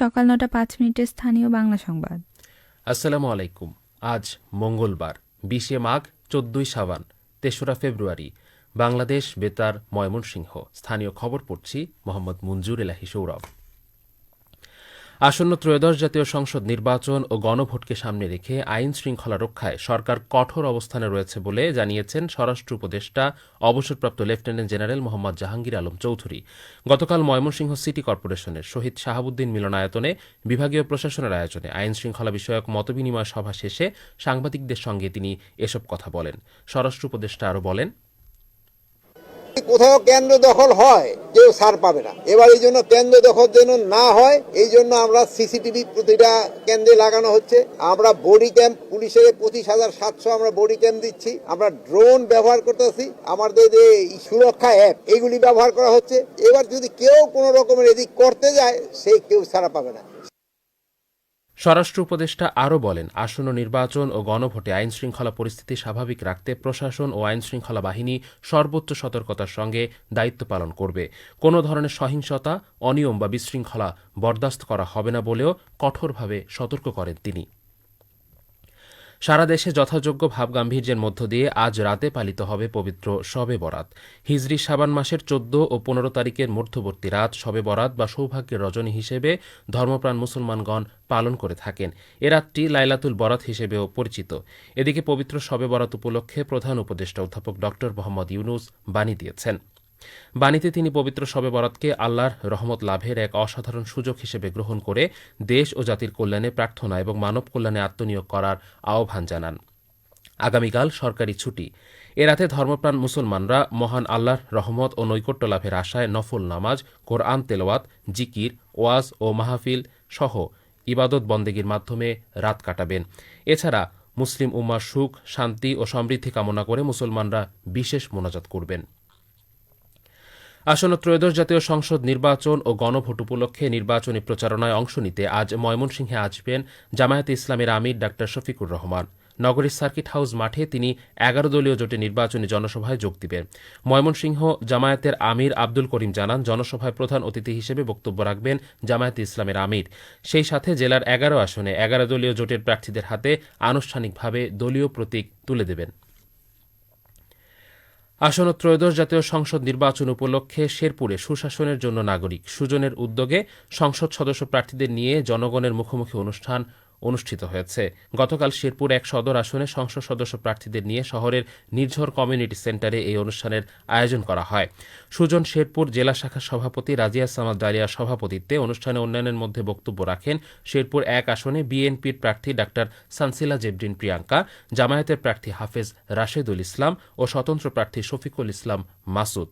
সকাল নটা পাঁচ মিনিটে স্থানীয় বাংলা সংবাদ। আসসালামু আলাইকুম। আজ মঙ্গলবার, বিশে মাঘ, চোদ্দই সাবান, তেসরা ফেব্রুয়ারি। বাংলাদেশ বেতার ময়মনসিংহ। স্থানীয় খবর পড়ছি মোহাম্মদ মঞ্জুর এলাহি সৌরভ। আসন্ন ত্রয়োদশ জাতীয় সংসদ নির্বাচন ও গণভোটকে সামনে রেখে আইন শৃঙ্খলা রক্ষায় সরকার কঠোর অবস্থানে রয়েছে বলে জানিয়েছেন স্বরাষ্ট্র উপদেষ্টা, অবসরপ্রাপ্ত লেফটেন্যান্ট জেনারেল মোহাম্মদ জাহাঙ্গীর আলম চৌধুরী। গতকাল ময়মনসিংহ সিটি কর্পোরেশনের শহীদ শাহাবুদ্দিন মিলনায়তনে বিভাগীয় প্রশাসনের আয়োজনে আইন শৃঙ্খলা বিষয়ক মতবিনিময় সভা শেষে সাংবাদিকদের সঙ্গে তিনি এসব কথা বলেন। স্বরাষ্ট্র উপদেষ্টা আরও বলেন কোথাও কেন্দ্র দখল হয়, কেউ ছাড় পাবে না। এবার এই জন্য কেন্দ্র দখল যেন না হয়, এই জন্য আমরা সিসিটিভি প্রতিটা কেন্দ্রে লাগানো হচ্ছে। আমরা বডি ক্যাম্প পুলিশের পঁচিশ হাজার সাতশো আমরা বডি ক্যাম্প দিচ্ছি। আমরা ড্রোন ব্যবহার করতেছি। আমাদের যে সুরক্ষা অ্যাপ এগুলি ব্যবহার করা হচ্ছে। এবার যদি কেউ কোনো রকমের এদিক করতে যায় সেই কেউ ছাড়া পাবে না। স্বরাষ্ট্র উপদেষ্টা আরও বলেন, আসন্ন নির্বাচন ও গণভোটে আইনশৃঙ্খলা পরিস্থিতি স্বাভাবিক রাখতে প্রশাসন ও আইনশৃঙ্খলা বাহিনী সর্বোচ্চ সতর্কতার সঙ্গে দায়িত্ব পালন করবে। কোনো ধরনের সহিংসতা, অনিয়ম বা বিশৃঙ্খলা বরদাস্ত করা হবে না বলেও কঠোরভাবে সতর্ক করেন তিনি। সারা দেশে যথাযোগ্য ভাবগাম্ভীর্যের মধ্য দিয়ে আজ রাতে পালিত হবে পবিত্র শবে বরাত। হিজরি সাবান মাসের চোদ্দ ও পনেরো তারিখের মধ্যবর্তী রাত শবে বরাত বা সৌভাগ্যের রজনী হিসেবে ধর্মপ্রাণ মুসলমানগণ পালন করে থাকেন। এ রাতটি লাইলাতুল বরাত হিসেবেও পরিচিত। এদিকে পবিত্র শবে বরাত উপলক্ষে প্রধান উপদেষ্টা অধ্যাপক ড মোহাম্মদ ইউনুস বাণী দিয়েছেন। বাণীতে তিনি পবিত্র শবে বরাতকে আল্লাহর রহমত লাভের এক অসাধারণ সুযোগ হিসেবে গ্রহণ করে দেশ ও জাতির কল্যাণে প্রার্থনা এবং মানব কল্যাণে আত্মনিয়োগ করার আহ্বান জানান। আগামীকাল সরকারি ছুটি। এ রাতে ধর্মপ্রাণ মুসলমানরা মহান আল্লাহর রহমত ও নৈকট্য লাভের আশায় নফল নামাজ, কোরআন, তেলাওয়াত, জিকির, ওয়াজ ও মাহফিল সহ ইবাদত বন্দেগীর মাধ্যমে রাত কাটাবেন। এছাড়া মুসলিম উম্মার সুখ, শান্তি ও সমৃদ্ধি কামনা করে মুসলমানরা বিশেষ মোনাজাত করবেন। আসন্ন ত্রয়োদশ জাতীয় সংসদ নির্বাচন ও গণভোট উপলক্ষে নির্বাচনী প্রচারণায় অংশ নিতে আজ ময়মনসিংহে আসবেন জামায়াতে ইসলামের আমির ডা শফিকুর রহমান। নগরীর সার্কিট হাউস মাঠে তিনি এগারো দলীয় জোটে নির্বাচনী জনসভায় যোগ দিবেন। ময়মনসিংহ জামায়াতের আমির আব্দুল করিম জানান, জনসভায় প্রধান অতিথি হিসেবে বক্তব্য রাখবেন জামায়াতে ইসলামের আমির। সেই সাথে জেলার এগারো আসনে এগারো দলীয় জোটের প্রার্থীদের হাতে আনুষ্ঠানিকভাবে দলীয় প্রতীক তুলে দেবেন। আসন্ন ত্রয়োদশ জাতীয় সংসদ নির্বাচন উপলক্ষে শেরপুরে সুশাসনের জন্য নাগরিক সুজনের উদ্যোগে সংসদ সদস্য প্রার্থীদের নিয়ে জনগণের মুখোমুখি অনুষ্ঠান অনুষ্ঠিত হয়েছে। গতকাল শেরপুর এক সদর আসনে সংসদ সদস্য প্রার্থীদের নিয়ে শহরের নির্ঝর কমিউনিটি সেন্টারে এই অনুষ্ঠানের আয়োজন করা হয়। সুজন শেরপুর জেলা শাখার সভাপতি রাজিয়া সামাদ দালিয়ার সভাপতিত্বে অনুষ্ঠানে অন্যান্যের মধ্যে বক্তব্য রাখেন শেরপুর এক আসনে বিএনপির প্রার্থী ডাক্তার সানসিলা জেবরিন প্রিয়াঙ্কা, জামায়াতের প্রার্থী হাফেজ রাশেদুল ইসলাম ও স্বতন্ত্র প্রার্থী শফিকুল ইসলাম মাসুদ।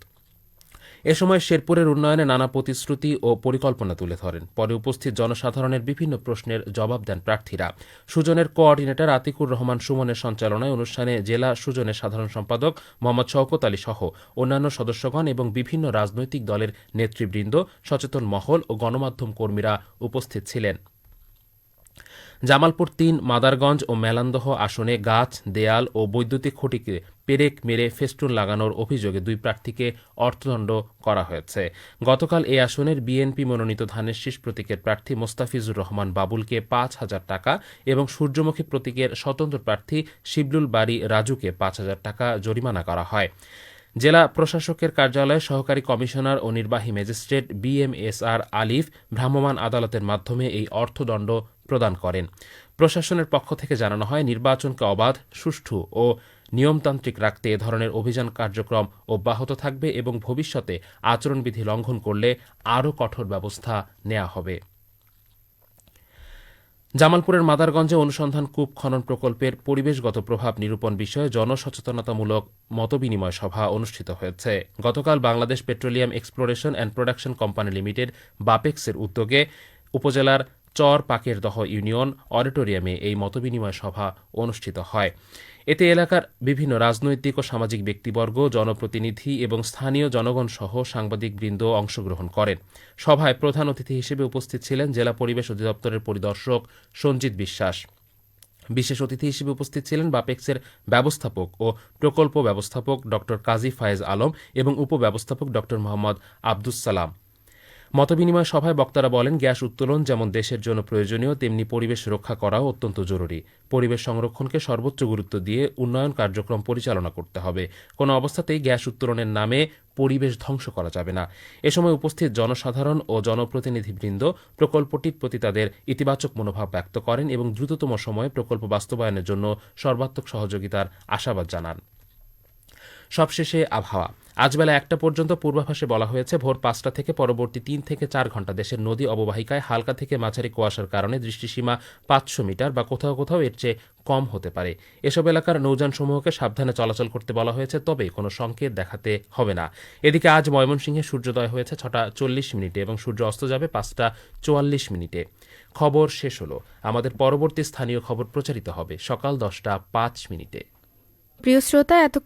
এ সময় শেরপুরের উন্নয়নে নানা প্রতিশ্রুতি ও পরিকল্পনা তুলে ধরেন। পরে উপস্থিত জনসাধারণের বিভিন্ন প্রশ্নের জবাব দেন প্রার্থীরা। সুজনের কোঅর্ডিনেটর আতিকুর রহমান সুমনের সঞ্চালনায় অনুষ্ঠানে জেলা সুজনের সাধারণ সম্পাদক মোহাম্মদ শওকত আলী সহ অন্যান্য সদস্যগণ এবং বিভিন্ন রাজনৈতিক দলের নেতৃবৃন্দ, সচেতন মহল ও গণমাধ্যম কর্মীরা উপস্থিত ছিলেন। জামালপুর তিন, মাদারগঞ্জ ও মেলান্দহ আসনে গাছ, দেয়াল ও বৈদ্যুতিক খুঁটিকে পেরেক মেরে ফেস্টুন লাগানোর অভিযোগে দুই প্রার্থীকে অর্থদণ্ড করা হয়েছে। গতকাল এই আসনের বিএনপি মনোনীত ধানের শীষ প্রতীকের প্রার্থী মোস্তাফিজুর রহমান বাবুলকে পাঁচ হাজার টাকা এবং সূর্যমুখী প্রতীকের স্বতন্ত্র প্রার্থী শিবলুল বাড়ি রাজুকে পাঁচ হাজার টাকা জরিমানা করা হয়। জেলা প্রশাসকের কার্যালয়ে সহকারী কমিশনার ও নির্বাহী magistrate B M S BMSR Alif ভ্রাম্যমাণ আদালতের মাধ্যমে এই অর্থদণ্ড প্রদান করেন। প্রশাসনের পক্ষ থেকে জানানো হয়, নির্বাচনকে অবাধ, সুষ্ঠু ও নিয়মতান্ত্রিক রাখতে এ ধরনের অভিযান কার্যক্রম অব্যাহত থাকবে এবং ভবিষ্যতে আচরণবিধি লঙ্ঘন করলে আরও কঠোর ব্যবস্থা নেওয়া হবে। জামালপুরের মাদারগঞ্জে অনুসন্ধান কূপ খনন প্রকল্পের পরিবেশগত প্রভাব নিরূপণ বিষয়ে জনসচেতনতামূলক মতবিনিময় সভা অনুষ্ঠিত হয়েছে। গতকাল Bangladesh petroleum exploration and production company limited, বাপেক্সের উদ্যোগে উপজেলার চর পাকের দহ ইউনিয়ন অডিটোরিয়ামে এই মতবিনিময় সভা অনুষ্ঠিত হয়। এতে এলাকার বিভিন্ন রাজনৈতিক ও সামাজিক ব্যক্তিবর্গ, জনপ্রতিনিধি এবং স্থানীয় জনগণ সহ সাংবাদিকবৃন্দ অংশগ্রহণ করেন। সভায় প্রধান অতিথি হিসেবে উপস্থিত ছিলেন জেলা পরিবেশ অধিদপ্তরের পরিদর্শক সঞ্জিত বিশ্বাস। বিশেষ অতিথি হিসেবে উপস্থিত ছিলেন বাপেক্সের ব্যবস্থাপক ও প্রকল্প ব্যবস্থাপক ড কাজী ফায়েজ আলম এবং উপব্যবস্থাপক ড মোহাম্মদ আব্দুস সালাম। মতবিনিময় সভায় বক্তারা বলেন, গ্যাস উত্তোলন যেমন দেশের জন্য প্রয়োজনীয়, তেমনি পরিবেশ রক্ষা করাও অত্যন্ত জরুরি। পরিবেশ সংরক্ষণকে সর্বোচ্চ গুরুত্ব দিয়ে উন্নয়ন কার্যক্রম পরিচালনা করতে হবে। কোনো অবস্থাতেই গ্যাস উত্তোলনের নামে পরিবেশ ধ্বংস করা যাবে না। এ সময় উপস্থিত জনসাধারণ ও জনপ্রতিনিধিবৃন্দ প্রকল্পটির প্রতি তাদের ইতিবাচক মনোভাব ব্যক্ত করেন এবং দ্রুততম সময়ে প্রকল্প বাস্তবায়নের জন্য সর্বাত্মক সহযোগিতার আশাবাদ জানান। সবশেষে আবহাওয়া। আজ বেলা একটা পর্যন্ত পূর্বাভাসে বলা হয়েছে, ভোর পাঁচটা থেকে পরবর্তী তিন থেকে চার ঘণ্টা দেশের নদী অববাহিকায় হালকা থেকে মাঝারি কুয়াশার কারণে দৃষ্টিসীমা পাঁচশো মিটার বা কোথাও কোথাও এর চেয়ে কম হতে পারে। এসব এলাকার নৌযানসমূহকে সাবধানে চলাচল করতে বলা হয়েছে, তবে কোনো সংকেত দেখাতে হবে না। এদিকে আজ ময়মনসিংহে সূর্যোদয় হয়েছে ছটা চল্লিশ মিনিটে এবং সূর্য অস্ত যাবে পাঁচটা চুয়াল্লিশ মিনিটে। খবর শেষ হলো। আমাদের পরবর্তী স্থানীয় খবর প্রচারিত হবে সকাল দশটা পাঁচ মিনিটে। প্রিয় শ্রোতা এত